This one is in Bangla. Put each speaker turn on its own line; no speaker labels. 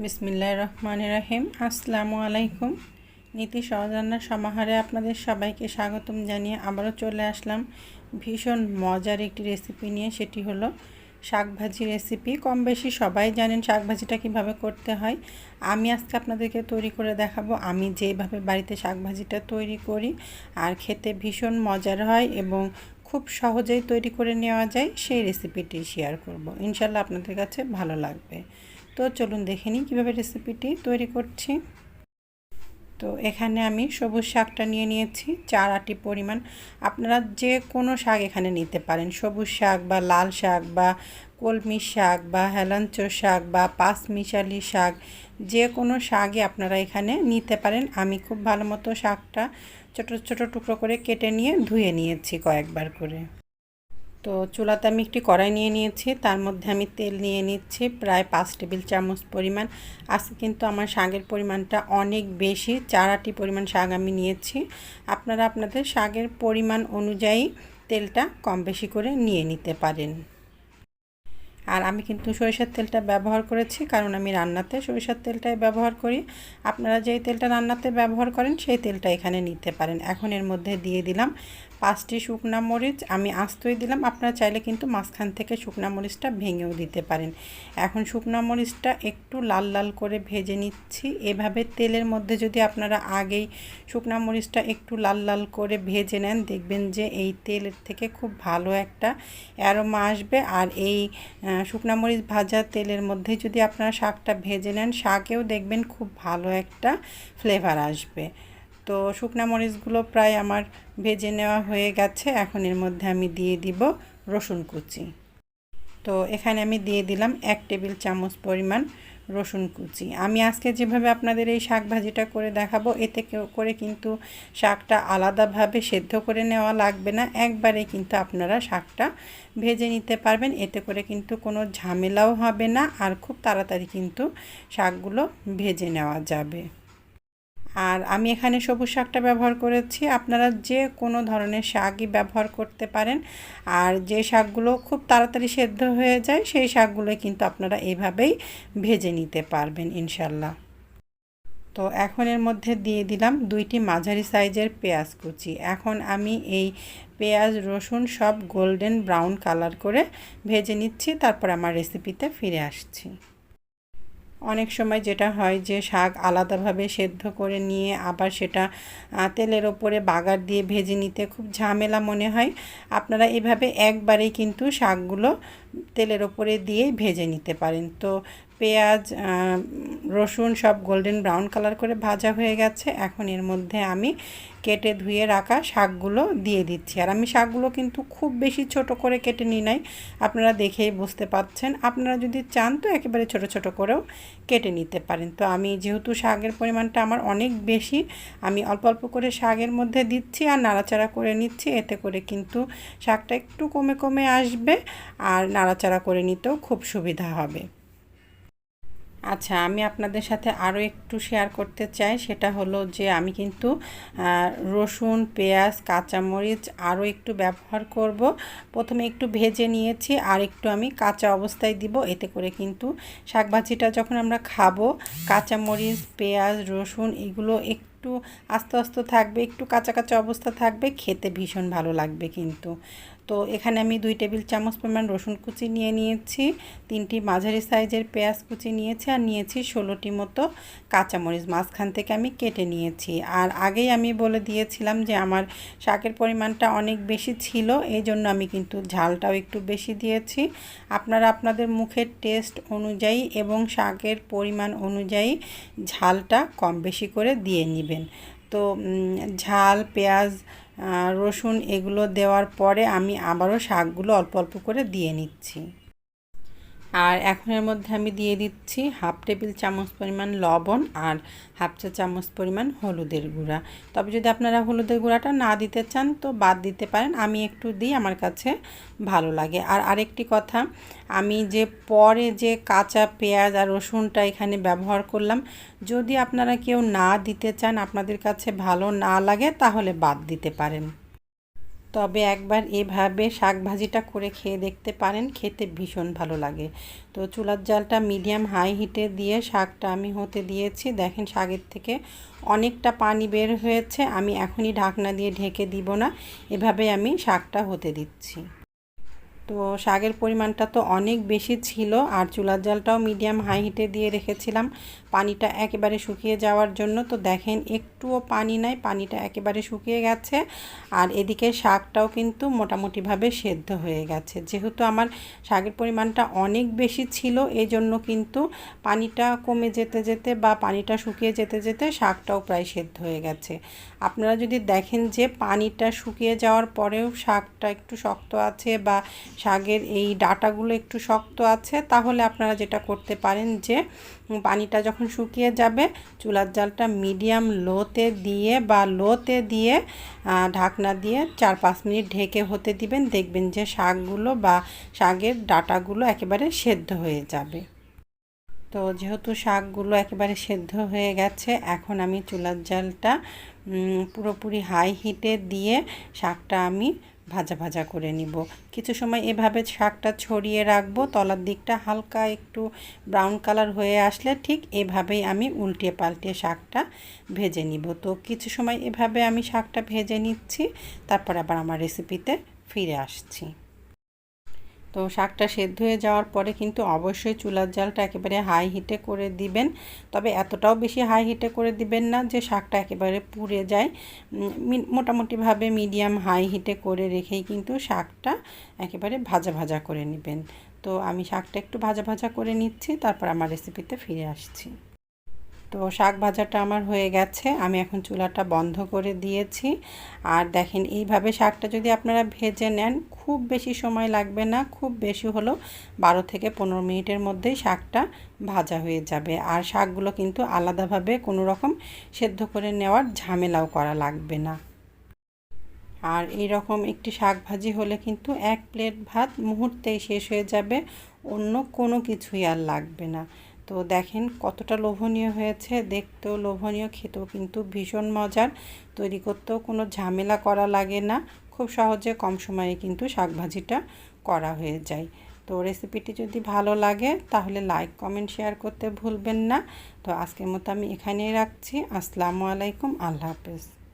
বিসমিল্লাহ রহমান রাহিম আসসালামু আলাইকুম। নীতি সহজান্নার সমাহারে আপনাদের সবাইকে স্বাগতম জানিয়ে আবারও চলে আসলাম। ভীষণ মজার একটি রেসিপি নিয়ে, সেটি হলো শাকভাজি রেসিপি। কম বেশি সবাই জানেন শাকভাজিটা কীভাবে করতে হয়। আমি আজকে আপনাদেরকে তৈরি করে দেখাবো। আমি যেভাবে বাড়িতে শাকভাজিটা তৈরি করি আর খেতে ভীষণ মজার হয় এবং খুব সহজেই তৈরি করে নেওয়া যায়, সেই রেসিপিটি শেয়ার করব। ইনশাল্লাহ আপনাদের কাছে ভালো লাগবে। তো চলুন দেখে নিই কীভাবে রেসিপিটি তৈরি করছি। তো এখানে আমি সবুজ শাকটা নিয়ে নিয়েছি, চার আটি পরিমাণ। আপনারা যে কোনো শাক এখানে নিতে পারেন। সবুজ শাক বা লাল শাক বা কলমি শাক বা হেলাঞ্চ শাক বা পাঁচমিশালি শাক, যে কোনো শাকই আপনারা এখানে নিতে পারেন। আমি খুব ভালো মতো শাকটা ছোট ছোট টুকরো করে কেটে নিয়ে ধুয়ে নিয়েছি কয়েকবার করে। তো চুলাতে আমি একটি কড়াই নিয়ে নিয়েছি, তার মধ্যে আমি তেল নিয়ে নিচ্ছি, প্রায় পাঁচ টেবিল চামচ পরিমাণ। আজকে কিন্তু আমার শাকের পরিমাণটা অনেক বেশি চারাটি পরিমাণ শাক আমি নিয়েছি। আপনারা আপনাদের শাকের পরিমাণ অনুযায়ী তেলটা কম বেশি করে নিয়ে নিতে পারেন। আর আমি কিন্তু সরিষার তেলটা ব্যবহার করেছি, কারণ আমি রান্নাতে সরিষার তেলটাই ব্যবহার করি। আপনারা যেই তেলটা রান্নাতে ব্যবহার করেন, সেই তেলটা এখানে নিতে পারেন। এখন এর মধ্যে দিয়ে দিলাম পাঁচটি শুকনা মরিচ আমি আস্তই দিলাম। আপনারা চাইলে কিন্তু মাঝখান থেকে শুকনা মরিচটা ভেঙেও দিতে পারেন। এখন শুকনা মরিচটা একটু লাল লাল করে ভেজে নিচ্ছি। এভাবে তেলের মধ্যে যদি আপনারা আগেই শুকনা মরিচটা একটু লাল লাল করে ভেজে নেন, দেখবেন যে এই তেলের থেকে খুব ভালো একটা অ্যারোমা আসবে। আর এই শুকনা মরিচ ভাজা তেলের মধ্যে যদি আপনারা শাকটা ভেজে নেন, শাকেও দেখবেন খুব ভালো একটা ফ্লেভার আসবে। তো শুকনা মরিচগুলো প্রায় আমার ভেজে নেওয়া হয়ে গেছে। এখন এর মধ্যে আমি দিয়ে দিব রসুন কুচি। তো এখানে আমি দিয়ে দিলাম এক টেবিল চামচ পরিমাণ রসুন কুচি। আমি আজকে যেভাবে আপনাদের এই শাক ভাজিটা করে দেখাবো, এতে করে কিন্তু শাকটা আলাদাভাবে সেদ্ধ করে নেওয়া লাগবে না। একবারে কিন্তু আপনারা শাকটা ভেজে নিতে পারবেন, এতে করে কিন্তু কোনো ঝামেলাও হবে না, আর খুব তাড়াতাড়ি কিন্তু শাকগুলো ভেজে নেওয়া যাবে। আর আমি এখানে সবুজ শাকটা ব্যবহার করেছি। আপনারা যে কোনো ধরনের শাকই ব্যবহার করতে পারেন। আর যে শাকগুলো খুব তাড়াতাড়ি সেদ্ধ হয়ে যায়, সেই শাকগুলো কিন্তু আপনারা এভাবেই ভেজে নিতে পারবেন, ইনশাল্লাহ। তো এখন এর মধ্যে দিয়ে দিলাম দুইটি মাঝারি সাইজের পেঁয়াজ কুচি। এখন আমি এই পেঁয়াজ, রসুন সব গোল্ডেন ব্রাউন কালার করে ভেজে নিচ্ছি। তারপর আমার রেসিপিতে ফিরে আসছি। অনেক সময় যেটা হয় যে শাক আলাদাভাবে সেদ্ধ করে নিয়ে আবার সেটা তেলের ওপরে বাগার দিয়ে ভেজে নিতে খুব ঝামেলা মনে হয়। আপনারা এভাবে একবারেই কিন্তু শাকগুলো তেলের ওপরে দিয়েই ভেজে নিতে পারেন। তো পেঁয়াজ রসুন সব গোল্ডেন ব্রাউন কালার করে ভাজা হয়ে গেছে। এখন এর মধ্যে আমি কেটে ধুয়ে রাখা শাকগুলো দিয়ে দিচ্ছি। আর আমি শাকগুলো কিন্তু খুব বেশি ছোট করে কেটে নিই নাই। আপনারা দেখেই বুঝতে পাচ্ছেন। আপনারা যদি চান তো একেবারে ছোট ছোট করেও কেটে নিতে পারেন। তো আমি যেহেতু শাকের পরিমাণটা আমার অনেক বেশি, আমি অল্প অল্প করে শাকের মধ্যে দিচ্ছি আর নাড়াচাড়া করে নিচ্ছি। এতে করে কিন্তু শাকটা একটু কমে কমে আসবে আর নাড়াচাড়া করে নিতেও খুব সুবিধা হবে। আচ্ছা আমি আপনাদের সাথে আরও একটু শেয়ার করতে চাই। সেটা হলো যে, আমি কিন্তু রসুন, পেঁয়াজ, কাঁচামরিচ আরও একটু ব্যবহার করব। প্রথমে একটু ভেজে নিয়েছি, আর একটু আমি কাঁচা অবস্থায় দিব। এতে করে কিন্তু শাকভাজিটা যখন আমরা খাব, কাঁচামরিচ, পেঁয়াজ, রসুন এগুলো একটু আস্তে আস্তে থাকবে, একটু কাঁচা কাঁচা অবস্থা থাকবে, খেতে ভীষণ ভালো লাগবে কিন্তু। তো এখানে আমি দুই টেবিল চামচ পরিমাণ রসুন কুচি নিয়ে নিয়েছি, তিনটি মাঝারি সাইজের পেঁয়াজ কুচি নিয়েছি আর নিয়েছি ষোলোটি মতো কাঁচামরিচ। মাঝখান থেকে আমি কেটে নিয়েছি। আর আগেই আমি বলে দিয়েছিলাম যে আমার শাকের পরিমাণটা অনেক বেশি ছিল, এই জন্য আমি কিন্তু ঝালটাও একটু বেশি দিয়েছি। আপনারা আপনাদের মুখের টেস্ট অনুযায়ী এবং শাকের পরিমাণ অনুযায়ী ঝালটা কম বেশি করে দিয়ে নেবেন। তো ঝাল, পেঁয়াজ রসুন এগুলো দেওয়ার পরে আমি আবারও শাকগুলো অল্প অল্প করে দিয়ে নিচ্ছি। আর এখন এর মধ্যে আমি দিয়ে দিচ্ছি হাফ টেবিল চামচ পরিমাণ লবণ আর হাফ চা চামচ পরিমাণ হলুদের গুঁড়া। তবে যদি আপনারা হলুদের গুঁড়াটা না দিতে চান, তো বাদ দিতে পারেন। আমি একটু দিই, আমার কাছে ভালো লাগে। আর আরেকটি কথা, আমি যে পরে যে কাঁচা পেঁয়াজ আর রসুনটা এখানে ব্যবহার করলাম, যদি আপনারা কেউ না দিতে চান, আপনাদের কাছে ভালো না লাগে, তাহলে বাদ দিতে পারেন। তবে একবার এভাবে শাক ভাজিটা করে খেয়ে দেখতে পারেন, খেতে ভীষণ ভালো লাগে। তো চুলার জালটা মিডিয়াম হাই হিটে দিয়ে শাকটা আমি হতে দিয়েছি। দেখেন শাকের থেকে অনেকটা পানি বের হয়েছে। আমি এখনই ঢাকনা দিয়ে ঢেকে দিব না। এভাবে আমি শাকটা হতে দিচ্ছি। তো শাকের পরিমাণটা তো অনেক বেশি ছিল আর চুলার জালটাও মিডিয়াম হাই হিটে দিয়ে রেখেছিলাম। পানিটা একেবারে শুকিয়ে যাওয়ার জন্য। তো দেখেন, একটুও পানি নাই, পানিটা একেবারে শুকিয়ে গেছে আর এদিকে শাকটাও কিন্তু মোটামুটিভাবে সেদ্ধ হয়ে গেছে। যেহেতু আমার শাকের পরিমাণটা অনেক বেশি ছিল এই জন্য কিন্তু পানিটা কমে যেতে যেতে বা পানিটা শুকিয়ে যেতে যেতে শাকটাও প্রায় সেদ্ধ হয়ে গেছে। আপনারা যদি দেখেন যে পানিটা শুকিয়ে যাওয়ার পরেও শাকটা একটু শক্ত আছে বা শাকের এই ডাটাগুলো একটু শক্ত আছে, তাহলে আপনারা যেটা করতে পারেন যে, পানিটা যখন শুকিয়ে যাবে, চুলার জালটা মিডিয়াম লোতে দিয়ে বা লোতে দিয়ে ঢাকনা দিয়ে চার পাঁচ মিনিট ঢেকে হতে দিবেন, দেখবেন যে শাকগুলো বা শাকের ডাটাগুলো একেবারে সেদ্ধ হয়ে যাবে। তো যেহেতু শাকগুলো একেবারে সেদ্ধ হয়ে গেছে, এখন আমি চুলার জালটা পুরোপুরি হাই হিটে দিয়ে শাকটা আমি ভাজা ভাজা করে নিব। কিছু সময় এভাবে শাকটা ছড়িয়ে রাখব। তলার দিকটা হালকা একটু ব্রাউন কালার হয়ে আসলে ঠিক এভাবেই আমি উল্টিয়ে পাল্টিয়ে শাকটা ভেজে নিব। তো কিছু সময় এভাবে আমি শাকটা ভেজে নিচ্ছি, তারপর আবার আমার রেসিপিতে ফিরে আসছি। তো শাকটা সেদ্ধ হয়ে যাওয়ার পরে কিন্তু অবশ্যই চুলার জালটা একেবারে হাই হিটে করে দিবেন। তবে এতটাও বেশি হাই হিটে করে দিবেন না যে শাকটা একেবারে পুড়ে যায়। মোটামুটিভাবে মিডিয়াম হাই হিটে করে রেখেই কিন্তু শাকটা একেবারে ভাজা ভাজা করে নেবেন। তো আমি শাকটা একটু ভাজা ভাজা করে নিচ্ছি, তারপর আমার রেসিপিতে ফিরে আসছি। তো শাক ভাজাটা আমার হয়ে গেছে। আমি এখন চুলাটা বন্ধ করে দিয়েছি। আর দেখেন, এইভাবে শাকটা যদি আপনারা ভেজে নেন, খুব বেশি সময় লাগবে না। খুব বেশি হলো বারো থেকে পনেরো মিনিটের মধ্যেই শাকটা ভাজা হয়ে যাবে। আর শাকগুলো কিন্তু আলাদাভাবে কোনো রকম সেদ্ধ করে নেওয়ার ঝামেলাও করা লাগবে না। আর এই রকম একটি শাক ভাজি হলে কিন্তু এক প্লেট ভাত মুহূর্তেই শেষ হয়ে যাবে। অন্য কোনো কিছুই আর লাগবে না। তো দেখেন কতটা লোভনীয় হয়েছে। দেখতেও লোভনীয়, খেতেও কিন্তু ভীষণ মজার। তৈরি করতেও কোনো ঝামেলা করা লাগে না। খুব সহজে কম সময়ে কিন্তু শাকভাজিটা করা হয়ে যায়। তো রেসিপিটি যদি ভালো লাগে তাহলে লাইক, কমেন্ট, শেয়ার করতে ভুলবেন না। তো আজকের মতো আমি এখানেই রাখছি। আসসালামু আলাইকুম। আল্লাহ হাফেজ।